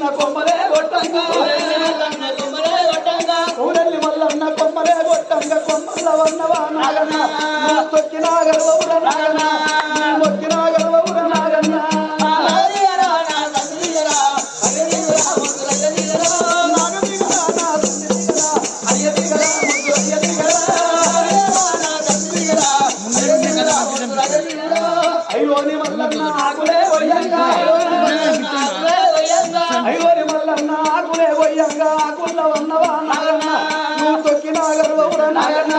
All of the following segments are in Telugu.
మల్లన్న కొమ్మలే కొట్టంగా. ఊరెల్లి మల్లన్న కొమ్మలే కొట్టంగా. కొమ్మల వన్నవా నాగన్న. తొక్కిన నాగన్న. నీ మొక్కిన గర్వవుర నాగన్న. అయ్యోని మల్లన్న ఆకులే వయ్యంగా ఐవరి మల్లన్న ఆకులే వయ్యంగా ఆకుల్లో ఉన్నవా నాయన్న నువ్వు తొక్కిన గర్వపుర నాయన్న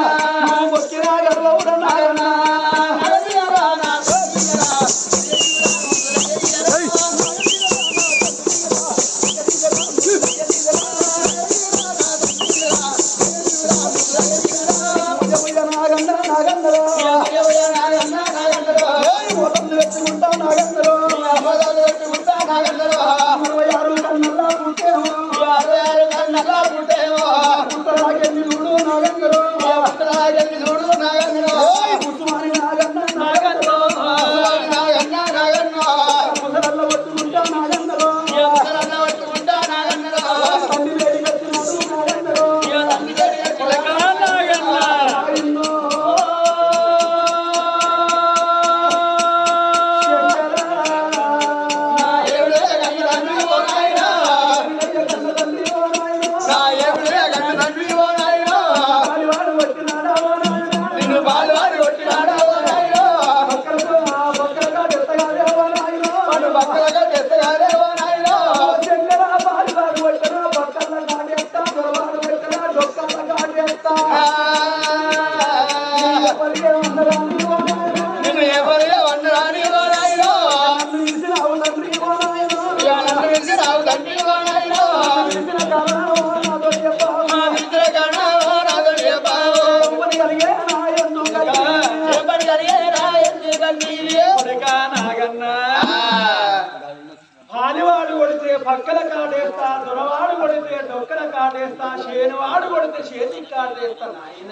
కొడితే పక్కల కాడేస్తా దొరవాడు కొడితే డొక్కల కాడేస్తా శేనువాడు కొడితే చేతికి కాడేస్తా నాయన.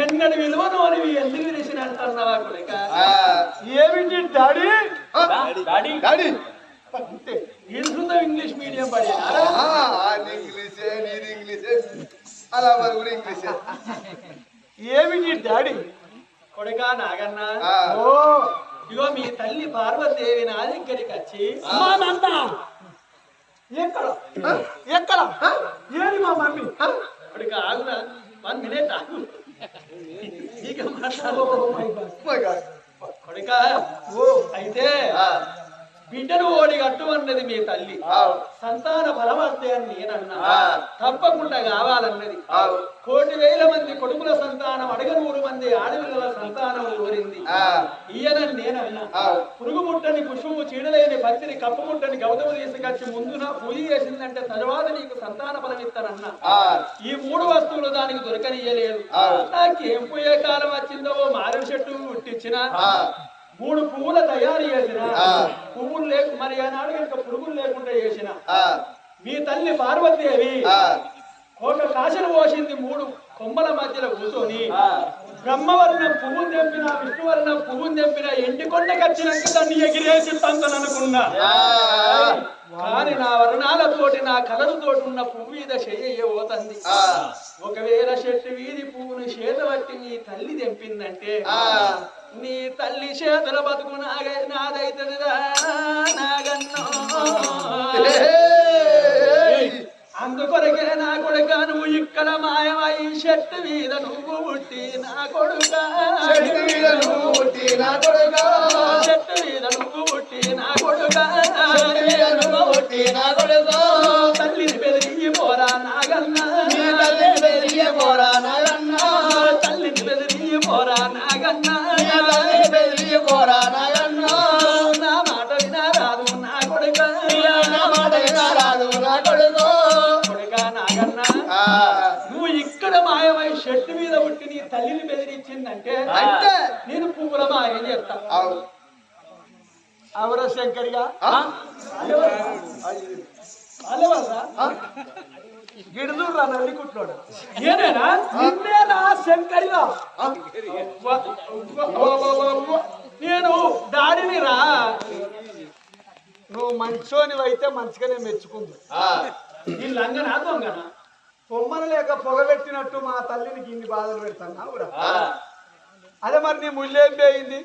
ఎన్నడి విలువను అని ఎందుకు విరిసినంటున్నావా కొడుక? ఏమిటి daddy? Daddy. Daddy. English medium పడి? ఇంగ్లీషే నీది ఇంగ్లీషే. అలా మరి కూడా ఇంగ్లీషే. ఏమిటి డాడీ? కొడుక నాగన్న. ఓ ఇగో మీ తల్లి పార్వతీదేవి నా దగ్గరికి వచ్చి ఎక్కడ? ఎక్కడ? ఏది మా మమ్మీ? కొడుక ఆగురా వన్ మినిట్ ఆగు. ఇక మాట్లాడు అయితే బిడ్డను ఓడి కట్టు అన్నది మీ తల్లి. సంతాన ఫలవర్తే అని నేనన్నా. తప్పకుండా కావాలన్నది. కోటి వేల మంది కొడుకుల సంతానం అడగనూరు మంది ఆడపిల్లల సంతానం ఊరింది ఆ. ఈయనని నేనన్నా. పురుగు ముట్టని పుష్పము చీడలేని పత్తిని కప్పు ముట్టని గౌతము తీసుకొచ్చి ముందున పూజ చేసిందంటే తర్వాత నీకు సంతాన ఫలం ఇస్తానన్నా. ఈ మూడు వస్తువులు దానికి దొరకనియలేదు. నాకేం పోయే కాలం వచ్చిందో ఓ మారేడు చెట్టు పుట్టించిన. మూడు పువ్వుల తయారు చేసిన. పువ్వులు లేకు మరి ఆనాడు కనుక పురుగులు లేకుండా చేసిన. మీ తల్లి పార్వతీదేవి ఒక కాశను పోసింది మూడు కొమ్మల మధ్యలో కూర్చొని. బ్రహ్మవర్ణం పువ్వును తెంపిన విష్ణువర్ణం పువ్వును తెంపిన ఎండి కొండకొచ్చినాక దాన్ని ఎగిరేసి తంతననుకున్నా. కానీ నా వర్ణాలతోటి నా కలరుతోటి ఉన్న పువ్వు మీద పోతుంది ఒకవేళ చెట్టు వీధి పువ్వును చేతబట్టి నీ తల్లి తెంపిందంటే నీ తల్లి చేతుల బతుకు నాగ నాదైతుందిరా నాగన్నో. అందుకొరకే నా కొడుక నువ్వు ఇక్కడ మాయమై చెట్టు మీద నువ్వు పుట్టి నా కొడుక. చెట్టు మీద నువ్వు నా కొడుకా. మాయమై మీద పుట్టి నీ తల్లిని బెదిరించిందంటే అంటే నేను పువ్వుల మాయం చేస్తా. అవు. అవర శంకరిగా? ఆ? అలవరా? గిడుదురా నల్లి కుట్లోడు. ఏనేనా నిన్నేనా శంకరిగా? నేను దాడిని రా నువ్వు మంచోనివి అయితే మంచిగానే మెచ్చుకుంది. లంగనా దొంగనా? పొమ్మన లేక పొగబెట్టినట్టు మా తల్లినికి ఇన్ని బాధలు పెడతాను. అదే మరి నీ ముళ్ళేం పోయింది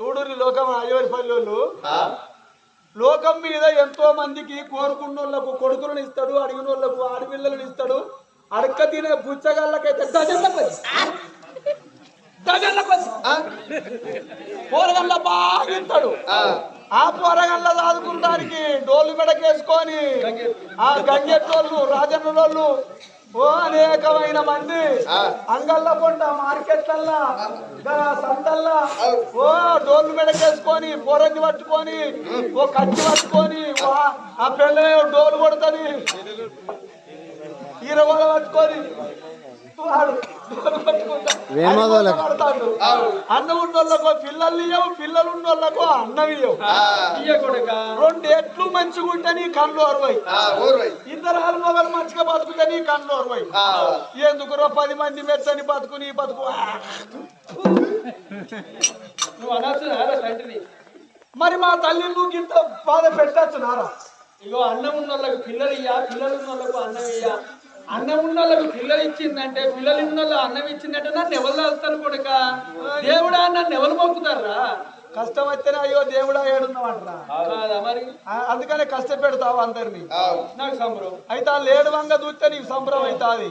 చూడు లోకం అయ్యోరి పల్లెళ్ళు ఆ, లోకం మీద ఎంతో మందికి కోరుకున్న వాళ్ళకు కొడుకులను ఇస్తాడు అడిగిన వాళ్ళకు ఆడపిల్లలను ఇస్తాడు. అడక్క తినే బుచ్చగాళ్ళకైతే డజన్ల పది డజన్ల పది ఆ, పోరగల్ల బాగా ఇస్తాడు. ఆ, ఆ పోరగల్ల చదువుకుంటానికి డోలు మెడకేసుకొని ఆ గంగెట్టోళ్ళు రాజన్నోళ్ళు ఓ అనేకమైన మంది. అంగళ్ళ పొంట మార్కెట్లల్లా సంతల్లా ఓ డోలు మెడకేసుకొని పోరంగి పట్టుకొని ఓ కత్తి పట్టుకొని ఆ పిల్ల డోలు కొడుతుంది ఈరగోల పట్టుకొని పడతాడు. అన్నం ఉన్నోళ్ళకు పిల్లలు ఇయ్యవు. పిల్లలు ఉన్నోళ్ళకు అన్నం కొడుక రెండు ఎట్లు మంచిగా ఉంటే నీ కళ్ళు అరవై. ఇద్దరు ఆల్మొగలు మంచిగా బతుకుతే నీ కళ్ళు అరవై. ఎందుకురో పది మంది మెచ్చని బతుకు నీ బతుకు. నువ్వు అనొచ్చు మరి మా తల్లి నువ్వు ఇంత బాధ పెట్టచ్చు నారా ఇగో అన్నం ఉన్న వాళ్ళకి పిల్లలు ఇయ్యా పిల్లలు ఉన్న వాళ్ళకు అన్నం ఇయ్యా అన్నం ఉన్న వాళ్ళకి పిల్లలు ఇచ్చిందంటే పిల్లలు ఉన్న వాళ్ళు అన్నం ఇచ్చిందంటే నన్ను ఎవరు వెళ్తాను కొడుక? దేవుడా నన్ను ఎవరు మొక్కుతారా? కష్టం వస్తేనే అయ్యో దేవుడా ఏడున్నావంటరా. కాదా మరి? అందుకనే కష్టపెడతావు అందరిని. నాకు సంబరం. అయితే ఆ లేడు వంగ చూస్తే నీకు సంబరం అవుతుంది.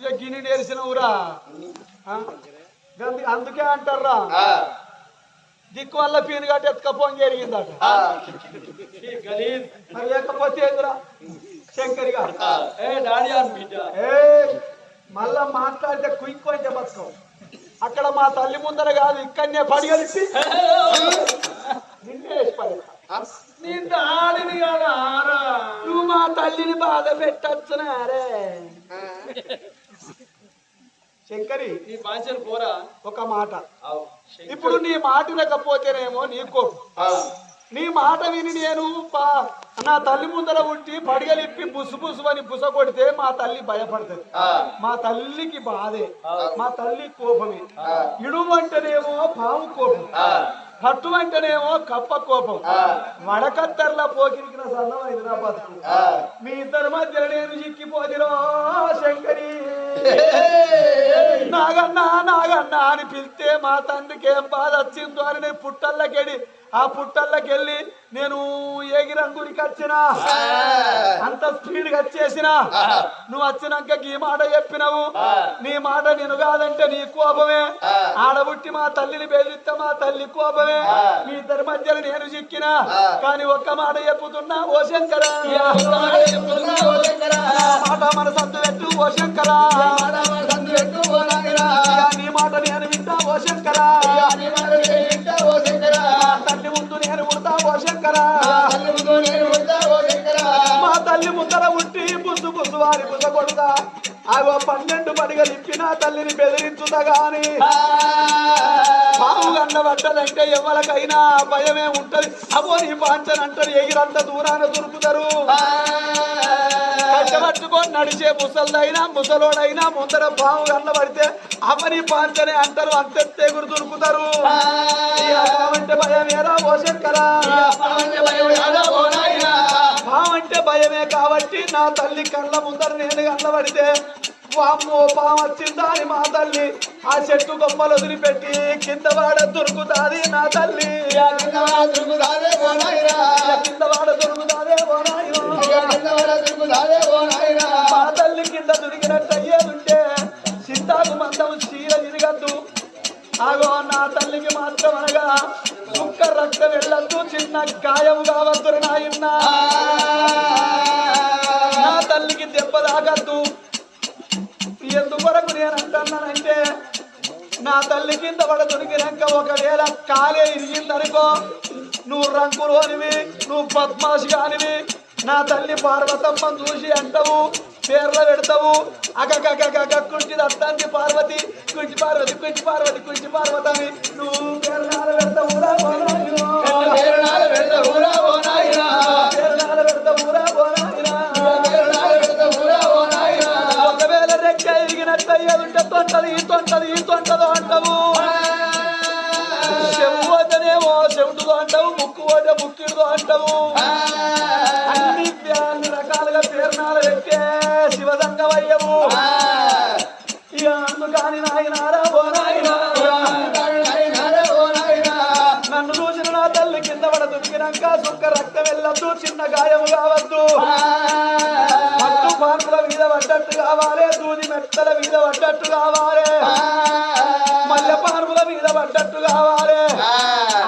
ఇక గిని నేర్చిన ఊరా? అందుకే అంటారా దిక్కు వల్ల పీను గట్టి ఎత్తుకపోని జరిగిందట లేకపోతే ఎదురా శంకరిగా ఏ డాడీ అని బిడ్డ ఏ మళ్ళా మాట్లాడితే కుయిక్ అంటే బతుకం అక్కడ మా తల్లి ముందర కాదు ఇక్కడనే పడిగలిపి నిన్నే నీ కాదు ఆరా. నువ్వు మా తల్లిని బాధ పెట్టచ్చునారే. శంకరి నీ బాంచలు పోరా. ఒక మాట. ఇప్పుడు నీ మాట లేకపోతేనేమో నీ కోపం. ఆ, నీ మాట విని నేను నా తల్లి ముందర ఉండి పడిగలిప్పి బుసు బుసు అని బుస కొడితే మా తల్లి భయపడుతుంది. ఆ, మా తల్లికి బాధే. మా తల్లి కోపమే. అంటేనేమో పాము కోపం. ఆ, పట్టు అంటేనేమో కప్ప కోపం. వడకత్తర్ల పోకిరికిన సన్నం హైదరాబాద్. మీ ఇద్దరి మధ్య నేను చిక్కిపోదిరో శంకరి. నాగన్నా నాగన్నా అని పిలిస్తే మా తండ్రికి ఏం బాధ వచ్చిందో అని నేను పుట్టల్లకెళ్ళి ఆ పుట్టల్లకెళ్ళి నేను ఏగిరంగుడికి వచ్చినా అంత స్పీడ్గా వచ్చేసిన నువ్వు వచ్చినాక ఈ మాట చెప్పినావు. నీ మాట నేను కాదంటే నీ కోపమే. ఆడబుట్టి మా తల్లిని బెదిరిస్తే మా తల్లి కోపమే. మీ ఇద్దరి మధ్యలో నేను చిక్కినా. కానీ ఒక్క మాట చెప్పుతున్నా ఓ శంకరా. మాట మన సందు పెట్టు ఓ నాయనా. నీ మాట నేను వింటా ఓ శంకరా. నీ మాట నేను వింటా ఓ శంకరా. నేను ఉడతావో శంకర. మా తల్లి ముద్దర ఉట్టి బుసు బుసు వారి బుస కొడుతా. అగో పన్నెండు పడిగలు ఇప్పి తల్లిని బెదిరించుతా గాని. పాము గండ పడ్డదంటే ఎవరికైనా భయమే ఉంటది. అవో నీ పాంచనంటారు ఎగిరంత దూరాన దొరుకుతారు. కట్టబట్టుకొని నడిచే ముసలిదైనా ముసలోడైనా ముందర పాము గండ పడితే అవని పాంచనే అంటారు అంతెత్తే ఎగురు దొరుకుతారు. ఓ శంకరా. పావంటే భయం భయమే కాబట్టి నా తల్లి కళ్ళ ముందర నేను కళ్ళబడితే వామ్మో పాము వచ్చిందా అని మా తల్లి ఆ చెట్టు కొమ్మలు వదిలిపెట్టి కింద వాడ దొరుకుతాది నా తల్లి కింద వాడ దొరుకుతాదే ఓ నాయనా. కింద వాడ దొరుకుతాదే ఓ నాయనో. కింద వాడ దొరుకుతాదే ఓ నాయనా. మా తల్లి కింద దొరికినట్టు అయ్యేదుంటే సింతాకు మందం చీర తిరగద్దు ఆగో నా తల్లికి మాత్రం అనగా చుక్క రక్తం వెళ్ళద్దు చిన్న గాయం కావద్దు నాయన్న నా తల్లికి దెబ్బ తాగద్దు ఎందుకొరకు నేను అంటున్నానంటే నా తల్లి కింద పడ దొరికినాక ఒకవేళ కాలే ఇరిగిందనుకో నువ్వు రంకులోనివి నువ్వు పద్మాసి కానివి నా తల్లి పార్వతమ్మ చూసి అంటావు పేర్ల పెడతావు అగగగగగ కుంచి దత్తాంతి పార్వతి కుంచి పార్వతి కుంచి పార్వతి కుంచి పార్వతి అని నువ్వు పేర్నాలు పెడతావురా పోనాయినా. పేరునాలు పెడతా ఊరా ఓ నాయనా. పేర్నాలు పెడతావురా పోనాయినా. పేరునాలు ఎరిగినట్టు తొంటది ఈ తొంటది ఈ తొంటదో అంటావు. చెవు పోతేనేమో చెవుటుదో అంటావు ముక్కు పోతే ముక్కిడుదో అంటావు. అన్ని అన్ని రకాలుగా పేర్నాలు పెట్టే శివదంగమయ్యవు. ఇక అందుకని నాయనారా ఓ నాయనా. ఓ నన్ను చూసిన నా తల్లి కింద పడ దుక్కినాక సుక్క రక్తం వెళ్ళొద్దు చిన్న గాయము కావద్దు. పడ్డట్టు కావాలి దూది మెత్తల మీద పడ్డట్టు కావాలి. మల్లె పాన్పుల మీద పడ్డట్టు కావాలి.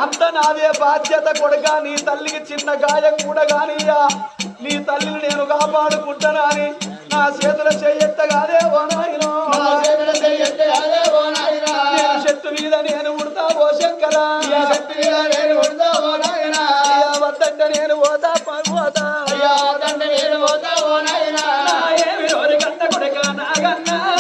అంత నాదే బాధ్యత కొడుక నీ తల్లికి చిన్న గాయం కూడా కానీయా. నీ తల్లిని నేను కాపాడుకుంటానా అని నా చేతుల చెయ్యెత్తే అదే ఓ నాయనా. నేను చెట్టు మీద నేను ఉడతా ఓ శంకరా వద్దంటే నేను పోతా పోతా. ఏమి I got agarna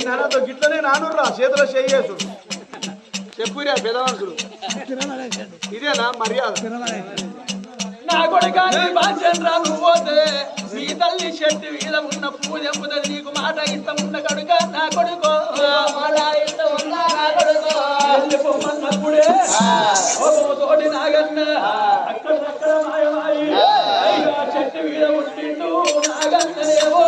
నాన్నతో గిట్లనే నానుర్రా చేతిలో చెయ్యేసు చెప్పురా మనుషులు ఇదేనా మర్యాద? నా కొడుకాన్ని బాధ్యంరా నువ్వు పోతే మీ తల్లి చెట్టు మీద ఉన్న పూజ ఎంపుతుంది నీకు మాట ఇష్టం ఉన్న కడుక? నా కొడుకో. నా తోటి నాగన్న. చెట్టు మీద ఉండిండు నాగన్ననేమో